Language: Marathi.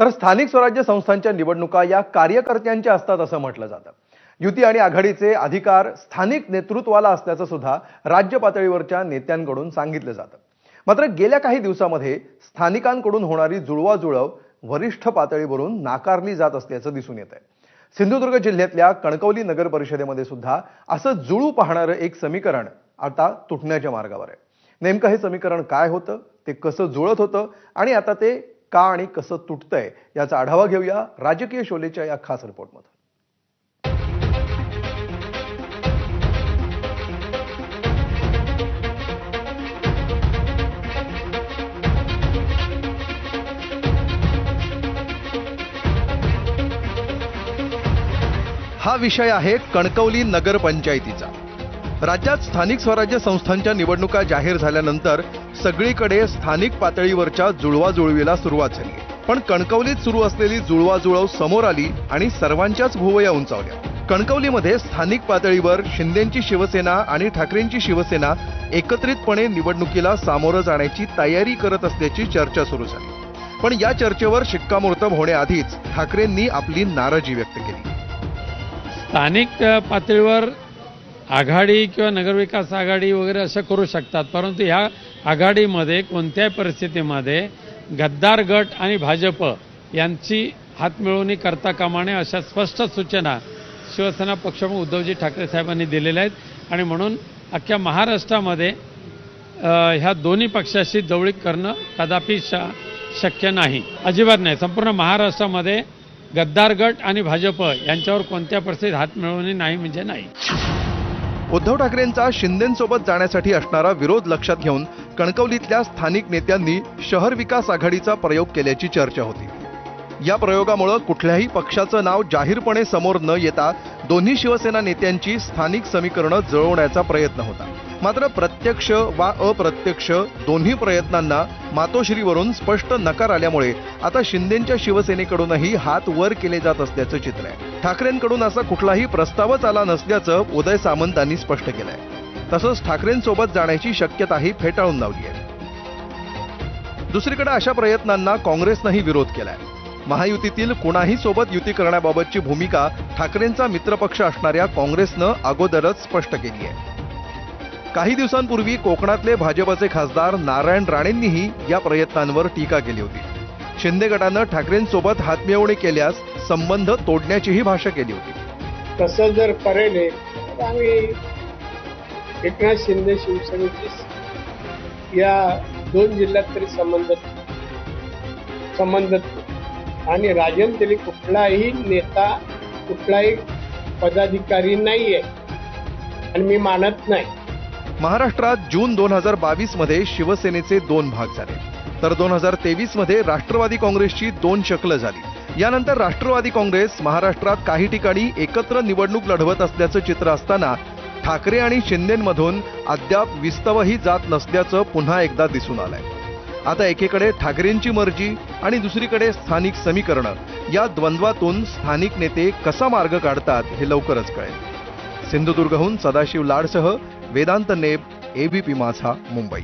तर स्थानिक स्वराज्य संस्थांच्या निवडणुका या कार्यकर्त्यांच्या असतात असं म्हटलं जातं. युती आणि आघाडीचे अधिकार स्थानिक नेतृत्वाला असल्याचं सुद्धा राज्य पातळीवरच्या नेत्यांकडून सांगितलं जातं. मात्र गेल्या काही दिवसामध्ये स्थानिकांकडून होणारी जुळवाजुळव वरिष्ठ पातळीवरून नाकारली जात असल्याचं दिसून येत आहे सिंधुदुर्ग जिल्ह्यातल्या कणकवली नगर परिषदेमध्ये सुद्धा असं जुळू पाहणारं एक समीकरण आता तुटण्याच्या मार्गावर आहे. नेमकं हे समीकरण काय होतं? ते कसं जुळत होतं? आणि आता ते का आणि कसं तुटतंय याचा आढावा घेऊया राजकीय शोलेच्या या खास रिपोर्टमध्ये हा विषय आहे कणकवली नगरपंचायतीचा. राज्यात स्थानिक स्वराज्य संस्थांच्या निवडणुका जाहीर झाल्यानंतर सगळीकडे स्थानिक पातळीवरच्या जुळवाजुळवीला सुरुवात झाली. पण कणकवलीत सुरू असलेली जुळवाजुळव समोर आली आणि सर्वांच्याच भुवया उंचावल्या. कणकवलीमध्ये स्थानिक पातळीवर शिंदेची शिवसेना आणि ठाकरेंची शिवसेना एकत्रितपणे निवडणुकीला सामोरं जाण्याची तयारी करत असल्याची चर्चा सुरू झाली. पण या चर्चेवर शिक्कामोर्तब होण्याआधीच ठाकरेंनी आपली नाराजी व्यक्त केली. स्थानिक पातळीवर आघाडी किंवा नगरविकास आघाडी वगैरे असं करू शकतात. परंतु ह्या आघाडीमध्ये कोणत्याही परिस्थितीमध्ये गद्दार गट आणि भाजप यांची हातमिळवणी करता कामा नये अशा स्पष्ट सूचना शिवसेना पक्षप्रमुख उद्धवजी ठाकरे साहेबांनी दिलेल्या आहेत. आणि म्हणून अख्ख्या महाराष्ट्रामध्ये ह्या दोन्ही पक्षाशी जवळीक करणं कदापि श शक्य नाही. अजिबात नाही. संपूर्ण महाराष्ट्रामध्ये गद्दार गट आणि भाजप यांच्यावर कोणत्या परिस्थितीत हात मिळवणे नाही म्हणजे नाही. उद्धव ठाकरेंचा शिंदेसोबत जाण्यासाठी असणारा विरोध लक्षात घेऊन कणकवलीतल्या स्थानिक नेत्यांनी शहर विकास आघाडीचा प्रयोग केल्याची चर्चा होती. या प्रयोगामुळं कुठल्याही पक्षाचं नाव जाहीरपणे समोर न येता दोन्ही शिवसेना नेत्यांची स्थानिक समीकरणं जळवण्याचा प्रयत्न होता. मात्र प्रत्यक्ष वा अप्रत्यक्ष दोन्ही प्रयत्नांना मातोश्रीवरून स्पष्ट नकार आल्यामुळे आता शिंदेच्या शिवसेनेकडूनही हात वर केले जात असल्याचं चित्र आहे. ठाकरेंकडून असा कुठलाही प्रस्तावच आला नसल्याचं उदय सामंतांनी स्पष्ट केलंय. तसंच ठाकरेंसोबत जाण्याची शक्यताही फेटाळून लावली आहे. दुसरीकडे अशा प्रयत्नांना काँग्रेसनंही विरोध केलाय. महायुतीतील कुणाही सोबत युती करण्याबाबतची भूमिका ठाकरेंचा मित्रपक्ष असणाऱ्या काँग्रेसनं अगोदरच स्पष्ट केली आहे. काही दिवसांपूर्वी कोकणातले भाजपचे खासदार नारायण राणेंनीही या प्रयत्नांवर टीका केली होती. शिंदे गटानं ठाकरेंसोबत हातमिळवणी केल्यास संबंध तोडण्याचीही भाषा केली होती. तसं जर करेल तर आम्ही एकनाथ शिंदे शिवसेनेची या दोन जिल्ह्यात तरी संबंध संबंध आणि राजन तरी कुठलाही नेता कुठलाही पदाधिकारी नाहीये. आणि मी मानत नाही. महाराष्ट्रात जून दोन हजार बावीसमध्ये शिवसेनेचे दोन भाग झाले. तर दोन हजार तेवीसमध्ये राष्ट्रवादी काँग्रेसची दोन शकलं झाली. यानंतर राष्ट्रवादी काँग्रेस महाराष्ट्रात काही ठिकाणी एकत्र निवडणूक लढवत असल्याचं चित्र असताना ठाकरे आणि शिंदेमधून अद्याप विस्तवही जात नसल्याचं पुन्हा एकदा दिसून आलंय. आता एकीकडे ठाकरेंची मर्जी आणि दुसरीकडे स्थानिक समीकरणं. या द्वंद्वातून स्थानिक नेते कसा मार्ग काढतात हे लवकरच कळेल. सिंधुदुर्गहून सदाशिव लाडसह वेदांत नेब एबीपी माझा मुंबई.